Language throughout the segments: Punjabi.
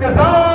ਕਿਸਾਨ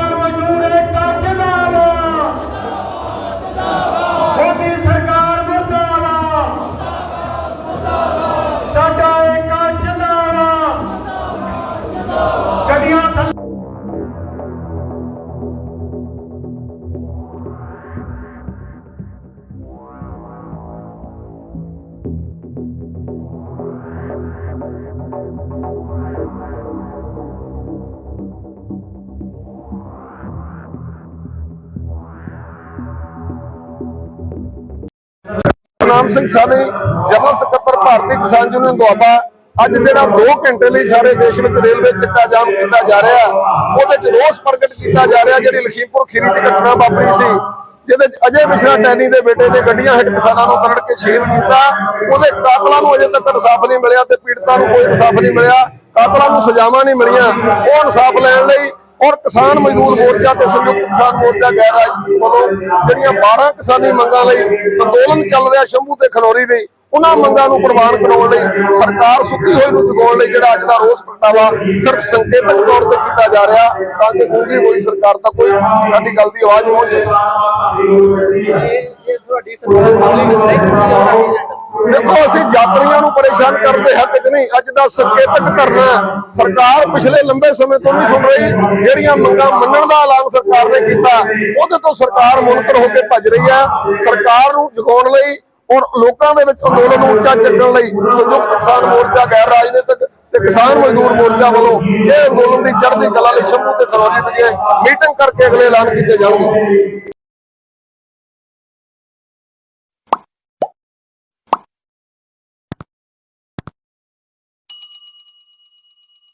ਨਾਮ ਸਿੰਘ ਸਾਨੀ ਜਨਰਲ ਸਕੱਤਰ ਭਾਰਤੀ ਕਿਸਾਨ ਯੂਨੀਅਨ ਦੁਆਬਾ। ਅੱਜ ਜਿਹੜਾ 2 ਘੰਟੇ ਲਈ ਸਾਰੇ ਦੇਸ਼ ਵਿੱਚ ਰੇਲਵੇ ਚੱਕਾ ਜਾਮ ਕੀਤਾ ਜਾ ਰਿਹਾ ਉਹਦੇ 'ਚ ਰੋਸ ਪ੍ਰਗਟ ਕੀਤਾ ਜਾ ਰਿਹਾ ਜਿਹੜੀ ਲਖੀਮਪੁਰ ਖੀਰੀ ਦੀ ਘਟਨਾ ਵਾਪਰੀ ਸੀ, ਜਿਹਦੇ 'ਚ ਅਜੇ ਮਿਸ਼ਰਾ ਟੈਨੀ ਦੇ ਬੇਟੇ ਨੇ ਗੱਡੀਆਂ ਹਿੱਟ ਕਿਸਾਨਾਂ ਨੂੰ ਕਰੜ ਕੇ ਸ਼ਹੀਦ ਕੀਤਾ। ਉਹਦੇ ਕਾਤਲਾਂ ਨੂੰ ਅਜੇ ਤੱਕ ਇਨਸਾਫ ਨਹੀਂ ਮਿਲਿਆ ਤੇ ਪੀੜਤਾਂ ਨੂੰ ਕੋਈ ਇਨਸਾਫ ਨਹੀਂ ਮਿਲਿਆ। ਕਾਤਲਾਂ ਨੂੰ ਸਜ਼ਾਵਾਂ ਨਹੀਂ ਮਿਲੀਆਂ। ਉਹ ਇਨਸਾਫ ਲੈਣ ਲਈ ਔਰ ਕਿਸਾਨ ਮਜ਼ਦੂਰ ਮੋਰਚਾ ਤੇ ਸੰਯੁਕਤ ਕਿਸਾਨ ਮੋਰਚਾ ਗੈਰ ਰਾਜਨੀਤਿਕ ਵੱਲੋਂ ਜਿਹੜੀਆਂ 12 ਕਿਸਾਨੀ ਮੰਗਾਂ ਲਈ ਅੰਦੋਲਨ ਚੱਲ ਰਿਹਾ ਸ਼ੰਭੂ ਤੇ ਖਨੌਰੀ ਦੇ, ਉਹਨਾਂ ਮੰਗਾਂ ਨੂੰ ਪ੍ਰਵਾਨ ਕਰਾਉਣ ਲਈ ਸਰਕਾਰ ਸੁੱਤੀ ਹੋਈ ਨੂੰ ਜਗਾਉਣ ਲਈ ਜਿਹੜਾ ਅੱਜ ਦਾ ਰੋਸ ਪ੍ਰਗਟਾਵਾ ਸਿਰਫ ਸੰਕੇਤਕ ਤੌਰ ਤੇ ਕੀਤਾ ਜਾ ਰਿਹਾ, ਤਾਂ ਕਿ ਗੂੰਗੀ ਹੋਈ ਸਰਕਾਰ ਤੱਕ ਕੋਈ ਸਾਡੀ ਗੱਲ ਦੀ ਆਵਾਜ਼ ਪਹੁੰਚੇ। ਇਹ ਤੁਹਾਡੀ ਸਰਕਾਰ ਦੇਖੋ, ਅਸੀਂ ਯਾਤਰੀਆਂ ਨੂੰ ਪਰੇਸ਼ਾਨ ਕਰਨ ਦੇ ਹੱਕ 'ਚ ਨਹੀਂ। ਅੱਜ ਦਾ ਸੰਕੇਤਕ ਕਰਨਾ ਸਰਕਾਰ ਪਿਛਲੇ ਲੰਬੇ ਸਮੇਂ ਤੋਂ ਨਹੀਂ ਸੁਣ ਰਹੀ। ਜਿਹੜੀਆਂ ਮੰਗਾਂ ਮੰਨਣ ਦਾ ਐਲਾਨ ਸਰਕਾਰ ਨੇ ਕੀਤਾ, ਉਹਦੇ ਤੋਂ ਸਰਕਾਰ ਮੁਨਕਰ ਹੋ ਕੇ ਭੱਜ ਰਹੀ ਹੈ। ਸਰਕਾਰ ਨੂੰ ਜਗਾਉਣ ਲਈ ਔਰ ਲੋਕਾਂ ਦੇ ਵਿੱਚ ਅੰਦੋਲਨ ਨੂੰ ਉੱਚਾ ਚੱਕਣ ਲਈ ਸੰਯੁਕਤ ਕਿਸਾਨ ਮੋਰਚਾ, ਗੈਰ ਰਾਜਨੀਤਿਕ ਤੇ ਕਿਸਾਨ ਮਜ਼ਦੂਰ ਮੋਰਚਾ ਵੱਲੋਂ ਇਹ ਅੰਦੋਲਨ ਦੀ ਚੜ੍ਹਦੀ ਕਲਾ ਲਈ ਸ਼ੰਭੂ ਤੇ ਖਰੋਲੀ ਦੀ ਮੀਟਿੰਗ ਕਰਕੇ ਅਗਲੇ ਐਲਾਨ ਕੀਤੇ ਜਾਣਗੇ।